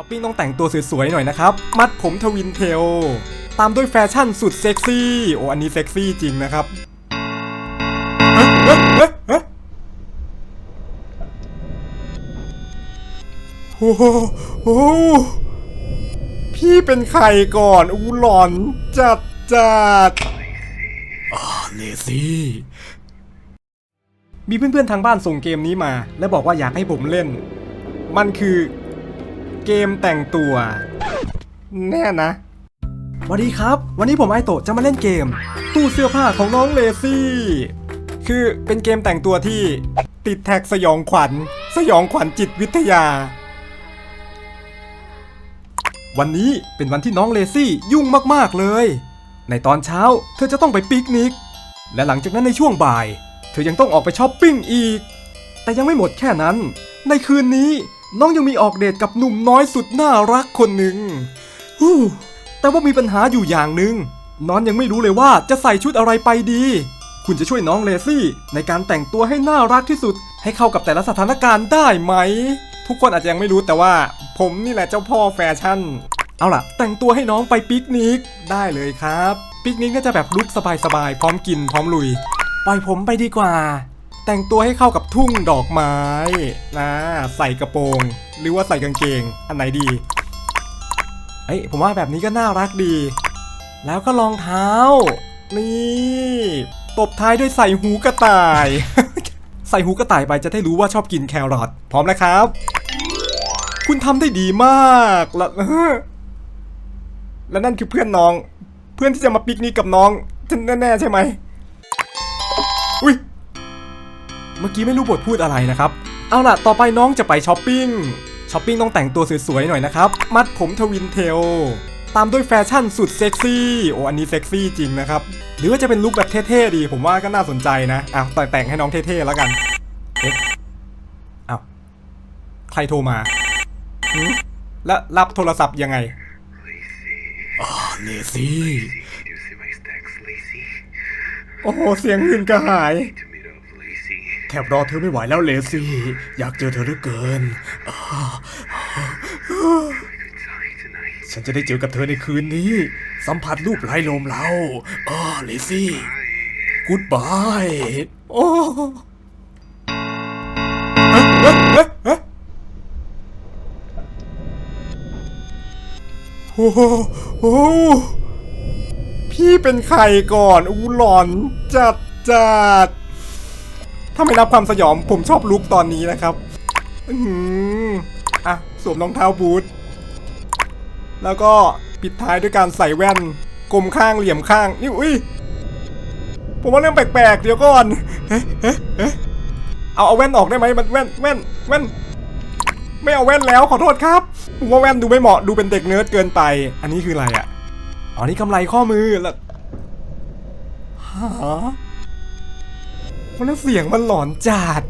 ช้อปปิ้งต้องแต่งตัวสวยๆหน่อยนะครับ มัดผมทวินเทล ตามด้วยแฟชั่นสุดเซ็กซี่ โอ้ อันนี้เซ็กซี่จริงนะครับเอ๊ะเอ๊ะเอ๊ะเอ๊ะโอ้โหโอ้พี่เป็นใครก่อน อู้หลอนจัดจัดอ่าเลซี่มีเพื่อนๆทางบ้านส่งเกมนี้มา และบอกว่าอยากให้ผมเล่น มันคือ เกมแต่งตัว แน่นะสวัสดีครับ วันนี้ผมไอโตะจะมาเล่นเกม ตู้เสื้อผ้าของน้องเลซี่ คือเป็นเกมแต่งตัวที่ติดแท็กสยองขวัญ สยองขวัญจิตวิทยา วันนี้เป็นวันที่น้องเลซี่ยุ่งมากๆเลย ในตอนเช้าเธอจะต้องไปปิกนิก และหลังจากนั้นในช่วงบ่าย เธอยังต้องออกไปช้อปปิ้งอีก แต่ยังไม่หมดแค่นั้น ในคืนนี้ น้องยังมีออกเดทกับหนุ่มน้อยสุดน่ารักคนหนึ่งฮู้แต่ว่ามีปัญหาอยู่อย่างหนึ่งน้องยังไม่รู้เลยว่าจะใส่ชุดอะไรไปดี คุณจะช่วยน้องเลซี่ ในการแต่งตัวให้น่ารักที่สุด ให้เข้ากับแต่ละสถานการณ์ได้ไหม ทุกคนอาจจะยังไม่รู้แต่ว่า ผมนี่แหละเจ้าพ่อแฟชั่น เอาล่ะ แต่งตัวให้น้องไปปิกนิกได้เลยครับ ปิกนิกก็จะแบบลุกสบายๆพร้อมกินพร้อมลุย ปล่อยผมไปดีกว่า แต่งตัวให้เข้ากับทุ่งดอกไม้นะใส่กระโปรง หรือว่าใส่กางเกง อันไหนดีเอ้ยผมว่าแบบนี้ก็น่ารักดี แล้วก็รองเท้า นี่ตบท้ายด้วยใส่หูกระต่าย ใส่หูกระต่ายไปจะได้รู้ว่าชอบกินแครอทพร้อมแล้วครับ คุณทำได้ดีมากและและนั่นคือเพื่อนน้อง เพื่อนที่จะมาปิกนิกกับน้องแน่ๆใช่ไหมอุ้ย เมื่อกี้ไม่รู้บทพูดอะไรนะครับ เอาล่ะ ต่อไปน้องจะไปช้อปปิ้ง ช้อปปิ้งต้องแต่งตัวสวยๆหน่อยนะครับ มัดผมทวินเทล ตามด้วยแฟชั่นสุดเซ็กซี่ โอ้ อันนี้เซ็กซี่จริงนะครับ หรือว่าจะเป็นลุคแบบเท่ๆดี ผมว่าก็น่าสนใจนะอะแต่แต่งให้น้องเท่ๆแล้วกัน เอ๊ะอ้าวใครโทรมาหืมแล้วรับโทรศัพท์ยังไงอ๋อเลซี่ Did you see my stacks, Lacey? โอ้โห เสียงหื่นกระหาย แทบรอเธอไม่ไหวแล้วเลซี่ อยากเจอเธอเหลือเกิน ฉันจะได้เจอกับเธอในคืนนี้ สัมผัสรูปไร้ลมเราอ๋อเลซี่กูดบายโอ้เอ๊ะเอ๊ะเอ๊ะเอ๊ะโอ้โหโอ้พี่เป็นใครก่อนอู้หลอนจัดจัด ถ้าไม่นับความสยองผมชอบลุกตอนนี้นะครับ อือหืออะ สวมรองเท้าบูท แล้วก็ปิดท้ายด้วยการใส่แว่นกลมข้างเหลี่ยมข้าง นี่อุ้ย ผมว่าเรื่องแปลกๆ เดี๋ยวก่อนเอ๊ะเอ๊ะเอ๊ะเอาเอาแว่นออกได้ไหมมันแว่นแว่นแว่น ไม่เอาแว่นแล้วขอโทษครับผมว่าแว่นดูไม่เหมาะดูเป็นเด็กเนิร์ดเกินไป อันนี้คืออะไรอะอ๋อนี่กำไรข้อมือแล้วฮะ มันแล้วเสียงมันหลอนจัด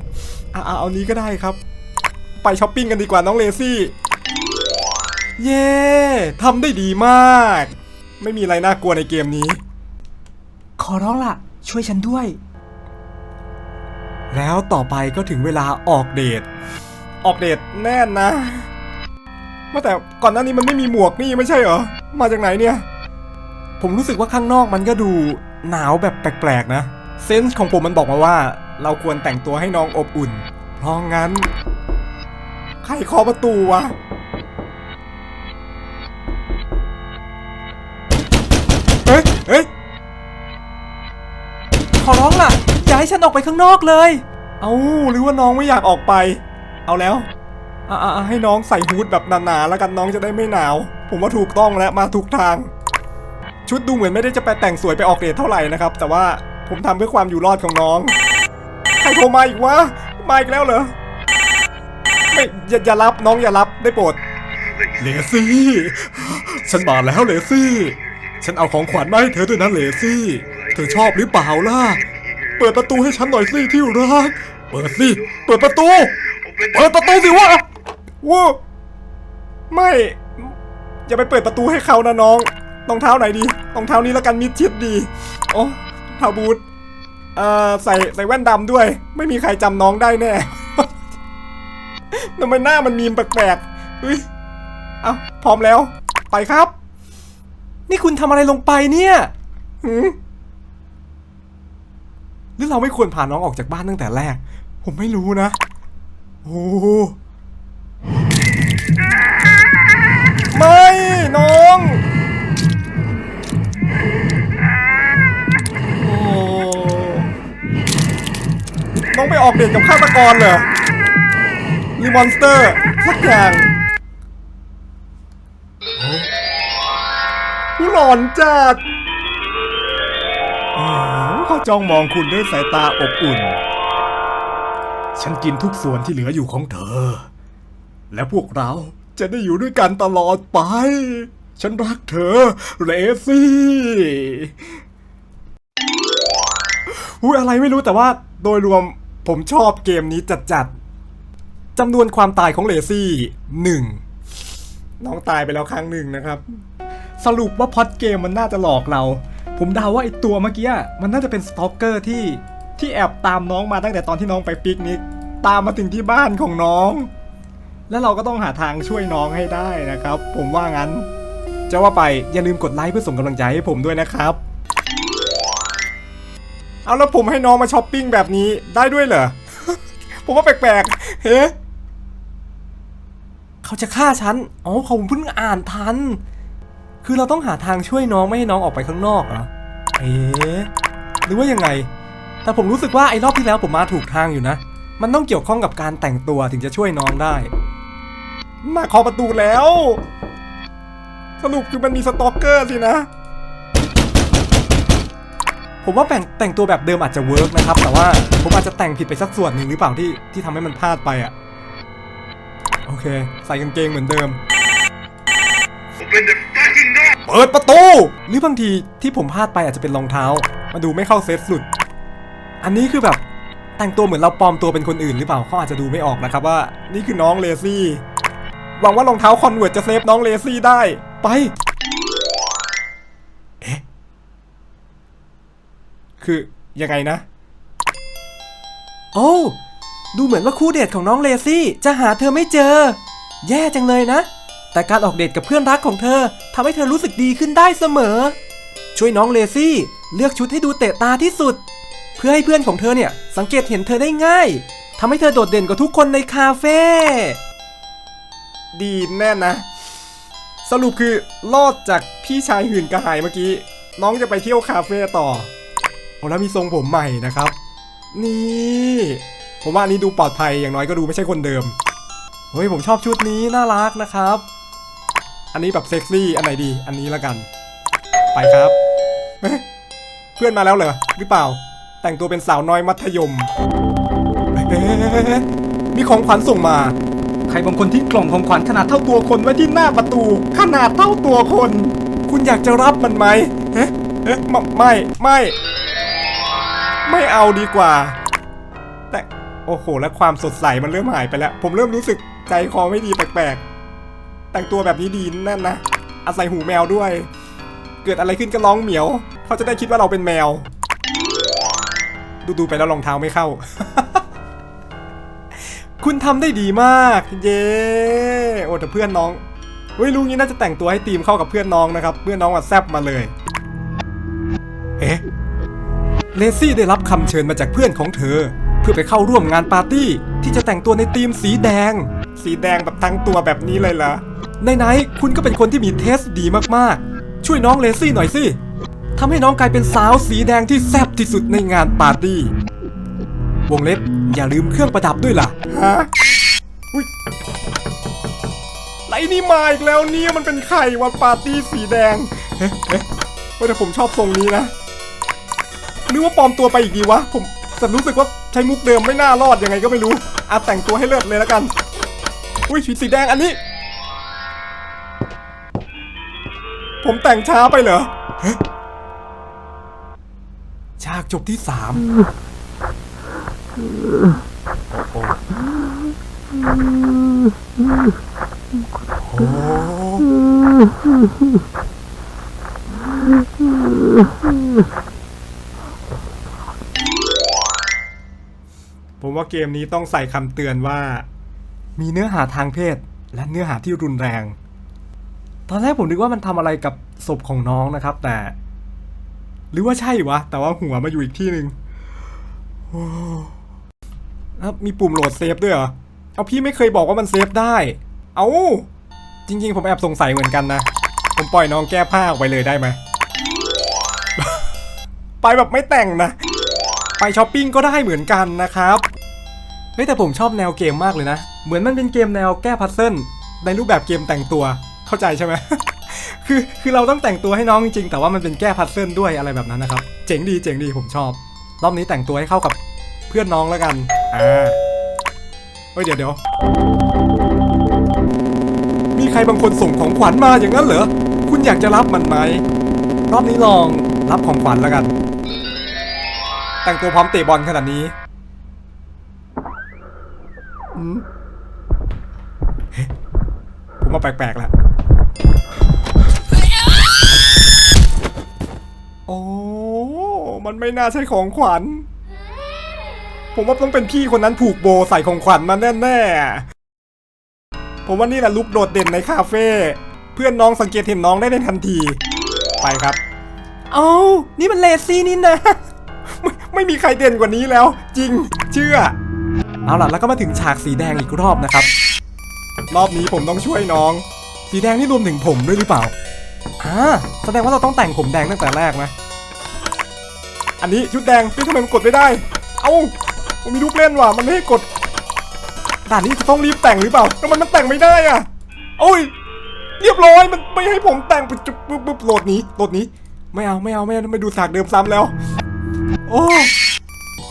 อะอะเอานี้ก็ได้ครับ ไปช้อปปิ้งกันดีกว่าน้องเลซี่ เย้ทำได้ดีมาก ไม่มีอะไรน่ากลัวในเกมนี้ ขอร้องล่ะ ช่วยฉันด้วย แล้วต่อไปก็ถึงเวลาออกเดท ออกเดทแน่นนะว่าแต่ก่อนหน้านี้มันไม่มีหมวกนี่ไม่ใช่เหรอ มาจากไหนเนี่ย ผมรู้สึกว่าข้างนอกมันก็ดูหนาวแบบแปลกๆนะ เซนส์ของผมมันบอกมาว่า เราควรแต่งตัวให้น้องอบอุ่น เพราะงั้น ใครเคาะประตูวะ เฮ้ย เฮ้ย ขอร้องล่ะ อย่าให้ฉันออกไปข้างนอกเลย เอาหรือว่าน้องไม่อยากออกไป เอาแล้วอะอะอะให้น้องใส่ฮูดแบบหนาๆแล้วกันน้องจะได้ไม่หนาว ผมว่าถูกต้องแล้วมาถูกทาง ชุดดูเหมือนไม่ได้จะไปแต่งสวยไปออกเดทเท่าไหร่นะครับ แต่ว่า ผมทำเพื่อความอยู่รอดของน้อง ใครโทรมาอีกวะ มาอีกแล้วเหรอ ไม่อย่าอย่ารับน้องอย่ารับได้โปรด เลซี่ ฉันมาแล้วเลซี่ ฉันเอาของขวัญมาให้เธอด้วยนะเลซี่ เธอชอบหรือเปล่าล่ะ เปิดประตูให้ฉันหน่อยสิที่รัก เปิดสิ เปิดประตู Open เปิดประตูสิวะว้าไม่ อย่าไปเปิดประตูให้เขานะน้องรองเท้าไหนดีรองเท้านี้แล้วกันมิดชิดดี โอ้ เท้าบูทเอ่อใส่ใส่แว่นดำด้วย ไม่มีใครจำน้องได้แน่ทำไมหน้ามันมีมแปลกๆเฮ้ยเอาพร้อมแล้ว ไปครับ นี่คุณทำอะไรลงไปเนี่ยหืมหรือเราไม่ควรพาน้องออกจากบ้านตั้งแต่แรก ผมไม่รู้นะ โอ้ ออกเดทกับฆาตกรเหรอหรือมอนสเตอร์สักอย่างผู้หลอนจัดเขาจ้องมองคุณด้วยสายตาอบอุ่น ฉันกินทุกส่วนที่เหลืออยู่ของเธอ และพวกเราจะได้อยู่ด้วยกันตลอดไป ฉันรักเธอ เรซี่อุ้ยอะไรไม่รู้แต่ว่าโดยรวม ผมชอบเกมนี้จัดๆจำนวนความตายของเลซี่หนึ่งน้องตายไปแล้วครั้งหนึ่งนะครับ สรุปว่าพอดเกมมันน่าจะหลอกเรา ผมเดาว่าไอตัวเมื่อกี้มันน่าจะเป็นสตอกเกอร์ที่ที่แอบตามน้องมาตั้งแต่ตอนที่น้องไปปิกนิกตามมาถึงที่บ้านของน้อง แล้วเราก็ต้องหาทางช่วยน้องให้ได้นะครับ ผมว่างั้น จะว่าไปอย่าลืมกดไลค์เพื่อส่งกำลังใจให้ผมด้วยนะครับ เอาแล้วผมให้น้องมาช้อปปิ้งแบบนี้ได้ด้วยเหรอ ผมว่าแปลกๆ เฮ้เขาจะฆ่าฉัน อ๋อผมเพิ่งอ่านทัน คือเราต้องหาทางช่วยน้องไม่ให้น้องออกไปข้างนอกเหรอ เอ๊หรือว่ายังไง แต่ผมรู้สึกว่าไอ้รอบที่แล้วผมมาถูกทางอยู่นะ มันต้องเกี่ยวข้องกับการแต่งตัวถึงจะช่วยน้องได้ มาเคาะประตูแล้ว สรุปคือมันมีสตอกเกอร์สินะ ผมว่าแต่งแต่งตัวแบบเดิมอาจจะเวิร์กนะครับ แต่ว่าผมอาจจะแต่งผิดไปสักส่วนหนึ่งหรือเปล่าที่ที่ทำให้มันพลาดไปอะโอเค ใส่กางเกงเหมือนเดิม เปิดประตู หรือบางทีที่ผมพลาดไปอาจจะเป็นรองเท้า มาดูไม่เข้าเซตสุด อันนี้คือแบบแต่งตัวเหมือนเราปลอมตัวเป็นคนอื่นหรือเปล่าเขาอาจจะดูไม่ออกนะครับว่า นี่คือน้องเลซี่หวังว่ารองเท้าคอนเวิร์ตจะเซฟน้องเลซี่ได้ ไป คือยังไงนะ โอ้ ดูเหมือนว่าคู่เดทของน้องเลซี่จะหาเธอไม่เจอ แย่จังเลยนะ แต่การออกเดทกับเพื่อนรักของเธอทำให้เธอรู้สึกดีขึ้นได้เสมอ ช่วยน้องเลซี่เลือกชุดให้ดูเตะตาที่สุด เพื่อให้เพื่อนของเธอเนี่ยสังเกตเห็นเธอได้ง่ายทำให้เธอโดดเด่นกว่าทุกคนในคาเฟ่ดีแน่นะ สรุปคือรอดจากพี่ชายหื่นกระหายเมื่อกี้ น้องจะไปเที่ยวคาเฟ่ต่อ แล้วมีทรงผมใหม่นะครับ นี่ ผมว่าอันนี้ดูปลอดภัยอย่างน้อยก็ดูไม่ใช่คนเดิม เฮ้ยผมชอบชุดนี้น่ารักนะครับ อันนี้แบบเซ็กซี่อันไหนดี อันนี้ละกัน ไปครับเอ๊ะเพื่อนมาแล้วเหรอหรือเปล่า แต่งตัวเป็นสาวน้อยมัธยมมีของขวัญส่งมา ใครบางคนทิ้งกล่องของขวัญขนาดเท่าตัวคนไว้ที่หน้าประตู ขนาดเท่าตัวคน คุณอยากจะรับมันไหมเอ๊ะเอ๊ะไม่ไม่ ไม่เอาดีกว่า แต่โอ้โห แล้วความสดใสมันเริ่มหายไปแล้ว ผมเริ่มรู้สึกใจคอไม่ดีแปลกๆ แต่งตัวแบบนี้ดีนั่นนะ อาศัยหูแมวด้วย เกิดอะไรขึ้นก็ร้องเหมียว เขาจะได้คิดว่าเราเป็นแมว ดูๆไปแล้วรองเท้าไม่เข้า คุณทำได้ดีมาก เย้โอ้แต่เพื่อนน้องเฮ้ยลุงนี้น่าจะแต่งตัวให้ทีมเข้ากับเพื่อนน้องนะครับ เพื่อนน้องอะแซบมาเลย เอ๊ะ เลซี่ได้รับคำเชิญมาจากเพื่อนของเธอ เพื่อไปเข้าร่วมงานปาร์ตี้ ที่จะแต่งตัวในธีมสีแดง สีแดงแบบทั้งตัวแบบนี้เลยเหรอในไหนๆคุณก็เป็นคนที่มีเทสดีมากๆ ช่วยน้องเลซี่หน่อยสิทำให้น้องกลายเป็นสาวสีแดงที่แซ่บที่สุดในงานปาร์ตี้ วงเล็บอย่าลืมเครื่องประดับด้วยล่ะ ฮะอุ๊ยไรนี่มาอีกแล้วเนี่ยมันเป็นไข่วันปาร์ตี้สีแดงเฮ้เฮ้เฮ้ยแต่ผมชอบทรงนี้นะ หรือว่าปลอมตัวไปอีกดีวะ ผมแต่รู้สึกว่าใช้มุกเดิมไม่น่ารอดยังไงก็ไม่รู้อาแต่งตัวให้เลิศเลยแล้วกัน อุ้ยชุดสีแดงอันนี้ ผมแต่งช้าไปเหรอเฮ้ยฉากจบที่สามโอ้โห ผมว่าเกมนี้ต้องใส่คำเตือนว่า มีเนื้อหาทางเพศ และเนื้อหาที่รุนแรง ตอนแรกผมนึกว่ามันทำอะไรกับศพของน้องนะครับ แต่ หรือว่าใช่วะ แต่ว่าหัวมาอยู่อีกที่หนึ่งแล้วมีปุ่มโหลดเซฟด้วยเหรอ เอาพี่ไม่เคยบอกว่ามันเซฟได้ เอาจริง ๆ ผมแอบสงสัยเหมือนกันนะ ผมปล่อยน้องแก้ผ้าออกไปเลยได้ไหม ไปแบบไม่แต่งนะ ไปช้อปปิ้งก็ได้เหมือนกันนะครับเฮ้ยแต่ผมชอบแนวเกมมากเลยนะ เหมือนมันเป็นเกมแนวแก้พัซเซิลในรูปแบบเกมแต่งตัวเข้าใจใช่ไหมคือคือเราต้องแต่งตัวให้น้องจริงๆ แต่ว่ามันเป็นแก้พัซเซิลด้วยอะไรแบบนั้นนะครับ เจ๋งดีเจ๋งดีผมชอบ รอบนี้แต่งตัวให้เข้ากับเพื่อนน้องแล้วกัน อ่าเฮ้ยเดี๋ยวเดี๋ยวมีใครบางคนส่งของขวัญมาอย่างนั้นเหรอ คุณอยากจะรับมันไหม รอบนี้ลองรับของขวัญแล้วกัน แต่งตัวพร้อมเตะบอลขนาดนี้อืมเฮ้ยผมว่าแปลกๆแล้วโอ้ มันไม่น่าใช่ของขวัญ ผมว่าต้องเป็นพี่คนนั้นผูกโบใส่ของขวัญมาแน่ๆ ผมว่านี่แหละลุกโดดเด่นในคาเฟ่ เพื่อนน้องสังเกตเห็นน้องได้ในทันที ไปครับ เอานี่มันเลซี่นี่นะ ไม่ไม่มีใครเด่นกว่านี้แล้ว จริงเชื่อ เอาล่ะแล้วก็มาถึงฉากสีแดงอีกรอบนะครับ รอบนี้ผมต้องช่วยน้อง สีแดงนี่รวมถึงผมด้วยหรือเปล่าอ่าแสดงว่าเราต้องแต่งผมแดงตั้งแต่แรกไหมอันนี้ชุดแดงพี่ทำไมมันกดไม่ได้ เอ้าผมมีลูกเล่นว่ะมันไม่ให้กดด่านนี้จะต้องรีบแต่งหรือเปล่าแล้วมันมันแต่งไม่ได้อะโอ้ยเรียบร้อยมันไม่ให้ผมแต่งปุ๊บปุ๊บปุ๊บปุ๊บโหลดนี้โหลดนี้ ไม่เอาไม่เอาไม่เอาไม่ดูฉากเดิมซ้ำแล้ว โอ้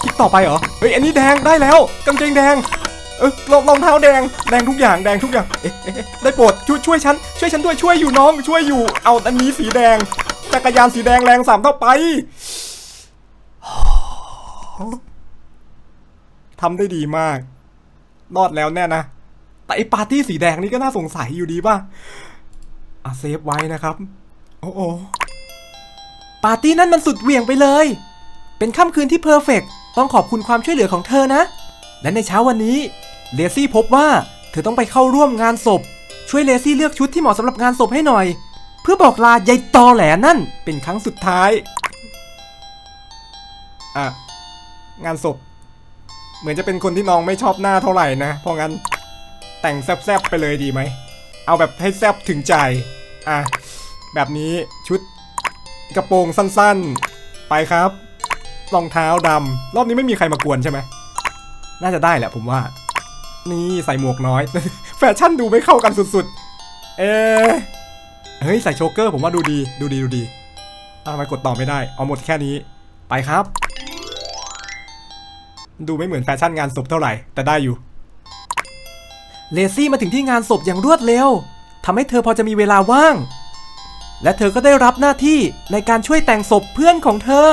คลิกต่อไปเหรอ เฮ้ย อันนี้แดงได้แล้วกางเกงแดง เออรองรองเท้าแดง แดงทุกอย่างแดงทุกอย่างเอ๊ะเอ๊ะเอ๊ะได้โปรดช่วยช่วยฉัน ช่วยฉันด้วยช่วยอยู่น้อง ช่วยอยู่ เอาอันนี้สีแดง จักรยานสีแดงแรงสามเท่าไปทำได้ดีมาก รอดแล้วแน่นะ แต่ไอปาร์ตี้สีแดงนี่ก็น่าสงสัยอยู่ดีป่ะ อะเซฟไว้นะครับ โอ้โอปาร์ตี้นั่นมันสุดเหวี่ยงไปเลย เป็นค่ำคืนที่เพอร์เฟกต์ต้องขอบคุณความช่วยเหลือของเธอนะ และในเช้าวันนี้เลซี่พบว่าเธอต้องไปเข้าร่วมงานศพ ช่วยเลซี่เลือกชุดที่เหมาะสำหรับงานศพให้หน่อย เพื่อบอกลายายตอแหลนั่นเป็นครั้งสุดท้าย อะ งานศพ เหมือนจะเป็นคนที่น้องไม่ชอบหน้าเท่าไหร่นะ เพราะงั้นแต่งแซบๆไปเลยดีไหม เอาแบบให้แซบถึงใจ อะ แบบนี้ชุดกระโปรงสั้นๆ ไปครับ รองเท้าดำรอบนี้ไม่มีใครมากวนใช่ไหมน่าจะได้แหละผมว่า นี่ใส่หมวกน้อย แฟชั่นดูไม่เข้ากันสุดๆ เอเฮ้ยใส่โชเกอร์ผมว่าดูดีดูดีดูดีทำไมกดต่อไม่ได้ เอาหมดแค่นี้ ไปครับ ดูไม่เหมือนแฟชั่นงานศพเท่าไหร่ แต่ได้อยู่ เลซี่มาถึงที่งานศพอย่างรวดเร็วทำให้เธอพอจะมีเวลาว่าง และเธอก็ได้รับหน้าที่ในการช่วยแต่งศพเพื่อนของเธอ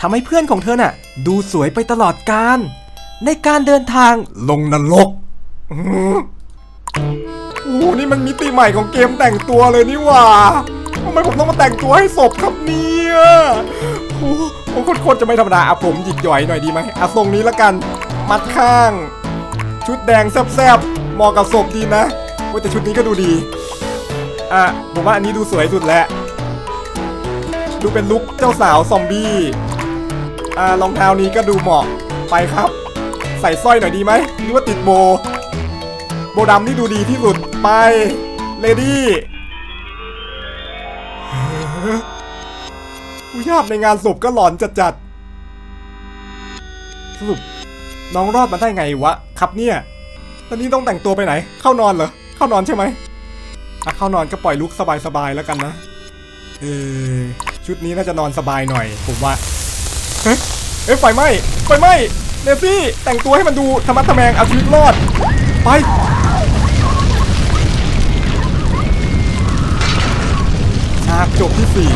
ทำให้เพื่อนของเธอน่ะ ดูสวยไปตลอดกาลในการเดินทางลงนรกอื้อหือโอ้โหนี่มันมิติใหม่ของเกมแต่งตัวเลยนี่หว่าทำไมผมต้องมาแต่งตัวให้ศพครับเนี่ยโอ้โหผมโคตรๆจะไม่ธรรมดาอะผมหยิกหย่อยหน่อยดีไหมอะทรงนี้ละกัน มัดข้าง ชุดแดงแซบๆเหมาะกับศพดีนะโอ้ยแต่ชุดนี้ก็ดูดี อะผมว่าอันนี้ดูสวยสุดแล้วดูเป็นลุคเจ้าสาวซอมบี้ อ่ารองเท้านี้ก็ดูเหมาะไปครับ ใส่สร้อยหน่อยดีไหมหรือว่าติดโบ โบดำนี่ดูดีที่สุดไปเลดี้ผู้ชาบในงานศพก็หลอนจัดๆสรุปน้องรอดมาได้ไงวะครับเนี่ย ตอนนี้ต้องแต่งตัวไปไหน เข้านอนเหรอ เข้านอนใช่ไหมถ้าเข้านอนก็ปล่อยลุกสบายๆแล้วกันนะ เออชุดนี้น่าจะนอนสบายหน่อย ผมว่า เฮ้ยเอ้ยไฟไหม้ไฟไหม้เนฟี่แต่งตัวให้มันดูธรรมะทะแมงเอาชีวิตรอด ไป ฉากจบที่สี่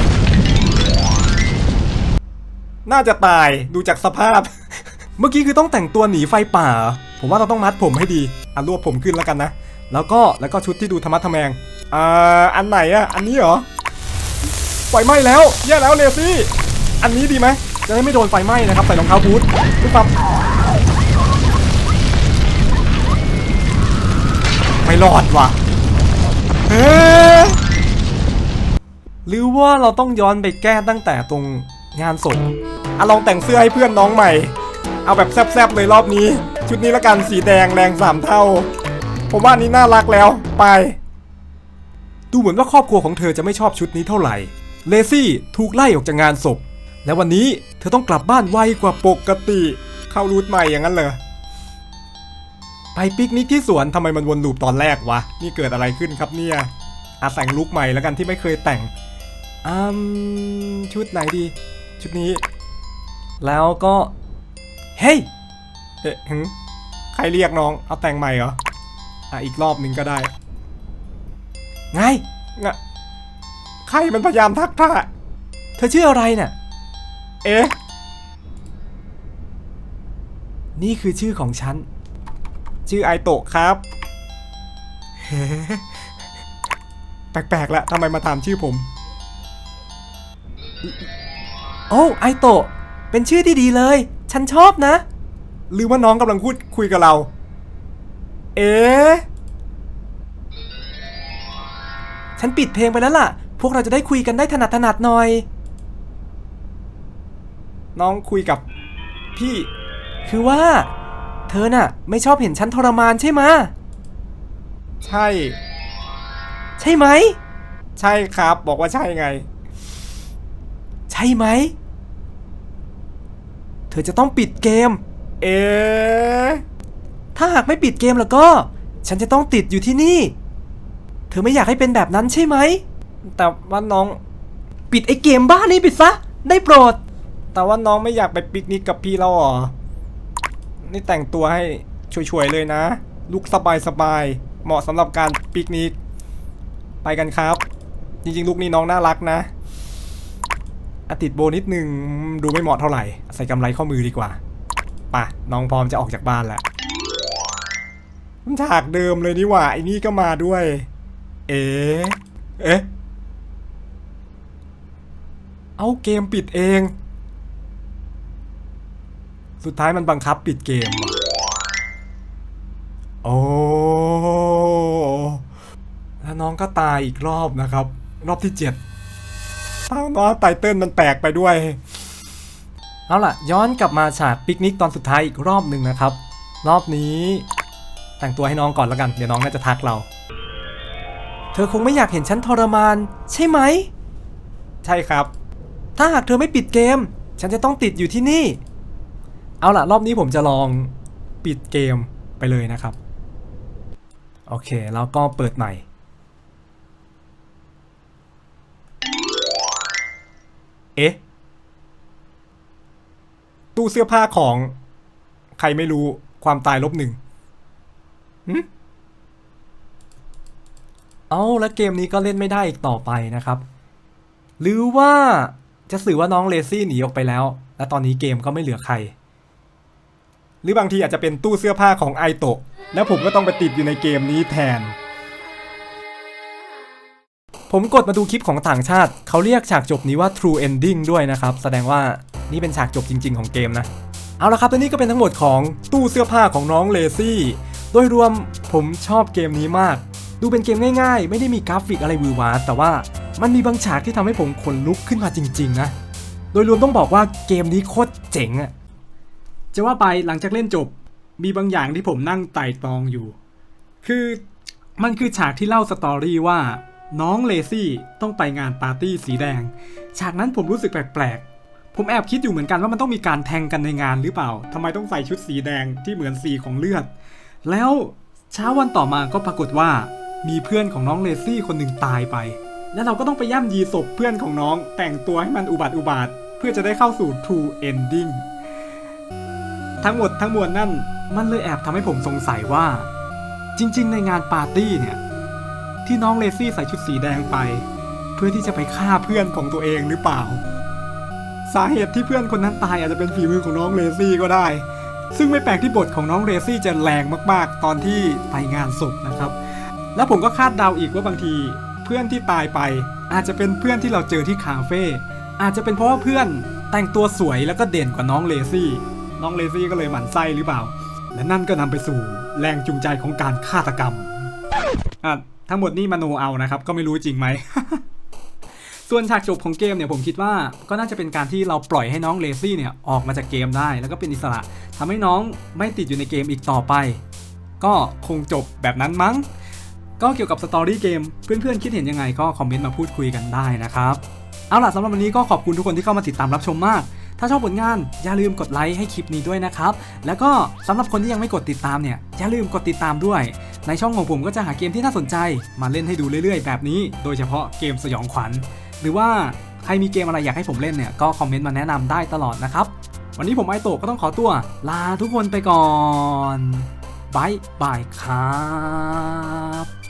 น่าจะตายดูจากสภาพ เมื่อกี้คือต้องแต่งตัวหนีไฟป่า ผมว่าเราต้องมัดผมให้ดีอะรวบผมขึ้นแล้วกันนะ แล้วก็แล้วก็ชุดที่ดูธรรมะทะแมงอ่าอันไหนอะอันนี้เหรอไฟไหม้แล้วแย่แล้วเลซี่ อันนี้ดีไหม จะได้ไม่โดนไฟไหม้นะครับใส่รองเท้าบูทปุ๊บปั๊บไม่รอดว่ะเฮ้หรือว่าเราต้องย้อนไปแก้ตั้งแต่ตรงงานศพอะลองแต่งเสื้อให้เพื่อนน้องใหม่ เอาแบบแซบๆเลยรอบนี้ ชุดนี้ละกันสีแดงแรงสามเท่า ผมว่านนี้น่ารักแล้วไป ดูเหมือนว่าครอบครัวของเธอจะไม่ชอบชุดนี้เท่าไหร่เลซี่ถูกไล่ออกจากงานศพ และวันนี้เธอต้องกลับบ้านไวกว่าปกติ เข้ารูทใหม่อย่างนั้นเหรอ ไปปิกนิกที่สวนทำไมมันวนลูปตอนแรกวะ นี่เกิดอะไรขึ้นครับเนี่ยอาแต่งลุคใหม่แล้วกันที่ไม่เคยแต่งอืมชุดไหนดี ชุดนี้ แล้วก็ เฮ้ยเอ๊ะใครเรียกน้อง เอาแต่งใหม่เหรอ อะอีกรอบหนึ่งก็ได้ ไงงะใครมันพยายามทักท่าเธอชื่ออะไรน่ะ เอ๊ะ นี่คือชื่อของฉัน ชื่อไอโตะครับเฮ้แปลกๆละทำไมมาถามชื่อผม โอ้ไอโตะเป็นชื่อที่ดีเลย ฉันชอบนะ หรือว่าน้องกำลังพูดคุยกับเรา เอ๊ะ ฉันปิดเพลงไปแล้วล่ะ พวกเราจะได้คุยกันได้ถนัดถนัดหน่อย น้องคุยกับพี่ คือว่า เธอน่ะ ไม่ชอบเห็นฉันทรมานใช่ไหมะใช่ ใช่ไหม ใช่ครับ บอกว่าใช่ไง ใช่ไหม เธอจะต้องปิดเกม เอ๊ะถ้าหากไม่ปิดเกมแล้วก็ ฉันจะต้องติดอยู่ที่นี่ เธอไม่อยากให้เป็นแบบนั้นใช่ไหม แต่ว่าน้อง ปิดไอ้เกมบ้านี้ปิดซะ ได้โปรด แต่ว่าน้องไม่อยากไปปิกนิกกับพี่เราเหรอ นี่แต่งตัวให้ช่วยๆเลยนะ ลุกสบายๆเหมาะสำหรับการปิกนิก ไปกันครับ จริงๆ ลุกนี้น้องน่ารักนะอติดโบนิดนึงดูไม่เหมาะเท่าไหร่ ใส่กำไรข้อมือดีกว่าป่ะน้องพร้อมจะออกจากบ้านแล้วมันฉากเดิมเลยนี่หว่าไอ้นี่ก็มาด้วย เอ๊ะเอ๊ะเอาเกมปิดเอง สุดท้ายมันบังคับปิดเกมว่ะโอ้แล้วน้องก็ตายอีกรอบนะครับ รอบที่เจ็ดเต้าน้อไตเติ้ลมันแปลกไปด้วย เอาล่ะ ย้อนกลับมาฉากปิกนิกตอนสุดท้ายอีกรอบหนึ่งนะครับ รอบนี้แต่งตัวให้น้องก่อนแล้วกัน เดี๋ยวน้องน่าจะทักเรา เธอคงไม่อยากเห็นฉันทรมาน ใช่ไหม ใช่ครับ ถ้าหากเธอไม่ปิดเกม ฉันจะต้องติดอยู่ที่นี่ เอาล่ะ รอบนี้ผมจะลองปิดเกมไปเลยนะครับ โอเค แล้วก็เปิดใหม่ เอ๊ะ ตู้เสื้อผ้าของใครไม่รู้ความตายลบหนึ่งหึเอาแล้วเกมนี้ก็เล่นไม่ได้อีกต่อไปนะครับ หรือว่าจะสื่อว่าน้องเลซี่หนีออกไปแล้ว และตอนนี้เกมก็ไม่เหลือใคร หรือบางทีอาจจะเป็นตู้เสื้อผ้าของไอโตะแล้วผมก็ต้องไปติดอยู่ในเกมนี้แทน ผมกดมาดูคลิปของต่างชาติ เขาเรียกฉากจบนี้ว่า true ending ด้วยนะครับ แสดงว่านี่เป็นฉากจบจริง ๆ ของเกมนะ เอาละครับและนี่ก็เป็นทั้งหมดของตู้เสื้อผ้าของน้องเลซี่โดยรวมผมชอบเกมนี้มาก ดูเป็นเกมง่าย ๆ ไม่ได้มีกราฟิกอะไรวือหวาแต่ว่ามันมีบางฉากที่ทำให้ผมขนลุกขึ้นมาจริง ๆ นะ โดยรวมต้องบอกว่าเกมนี้โคตรเจ๋งอะ จะว่าไปหลังจากเล่นจบมีบางอย่างที่ผมนั่งไต่ตองอยู่ คือมันคือฉากที่เล่าสตอรี่ว่า น้องเลซี่ต้องไปงานปาร์ตี้สีแดง ฉากนั้นผมรู้สึกแปลกๆ ผมแอบคิดอยู่เหมือนกันว่ามันต้องมีการแทงกันในงานหรือเปล่าทำไมต้องใส่ชุดสีแดงที่เหมือนสีของเลือด แล้วเช้าวันต่อมาก็ปรากฏว่า มีเพื่อนของน้องเลซี่คนหนึ่งตายไป แล้วเราก็ต้องไปย่ำยีศพเพื่อนของน้องแต่งตัวให้มันอุบัติอุบาทเพื่อจะได้เข้าสู่ true ending ทั้งหมดทั้งมวลนั่น มันเลยแอบทำให้ผมสงสัยว่า จริง ๆ ในงานปาร์ตี้เนี่ย ที่น้องเลซี่ใส่ชุดสีแดงไป เพื่อที่จะไปฆ่าเพื่อนของตัวเองหรือเปล่า สาเหตุที่เพื่อนคนนั้นตายอาจจะเป็นฝีมือของน้องเลซี่ก็ได้ ซึ่งไม่แปลกที่บทของน้องเลซี่จะแรงมากๆ ตอนที่ไปงานศพนะครับ แล้วผมก็คาดเดาอีกว่าบางทีเพื่อนที่ตายไป อาจจะเป็นเพื่อนที่เราเจอที่คาเฟ่อาจจะเป็นเพราะว่าเพื่อนแต่งตัวสวยแล้วก็เด่นกว่าน้องเลซี่ น้องเลซี่ก็เลยหมั่นไส้หรือเปล่า และนั่นก็นำไปสู่แรงจูงใจของการฆาตกรรมอะทั้งหมดนี่มโนเอานะครับ ก็ไม่รู้จริงไหมส่วนส่วนฉากจบของเกมเนี่ยผมคิดว่าก็น่าจะเป็นการที่เราปล่อยให้น้องเลซี่เนี่ยออกมาจากเกมได้ แล้วก็เป็นอิสระทำให้น้องไม่ติดอยู่ในเกมอีกต่อไป ก็คงจบแบบนั้นมั้ง ก็เกี่ยวกับสตอรี่เกมเพื่อนๆคิดเห็นยังไงก็คอมเมนต์มาพูดคุยกันได้นะครับ เอาล่ะสำหรับวันนี้ก็ขอบคุณทุกคนที่เข้ามาติดตามรับชมมาก ถ้าชอบผลงานอย่าลืมกดไลค์ให้คลิปนี้ด้วยนะครับ แล้วก็สำหรับคนที่ยังไม่กดติดตามเนี่ยอย่าลืมกดติดตามด้วย ในช่องของผมก็จะหาเกมที่น่าสนใจ มาเล่นให้ดูเรื่อยๆ แบบนี้ โดยเฉพาะเกมสยองขวัญ หรือว่าใครมีเกมอะไรอยากให้ผมเล่นเนี่ยก็คอมเมนต์มาแนะนำได้ตลอดนะครับ วันนี้ผมไอโตะก็ต้องขอตัว ลาทุกคนไปก่อนบายบายครับ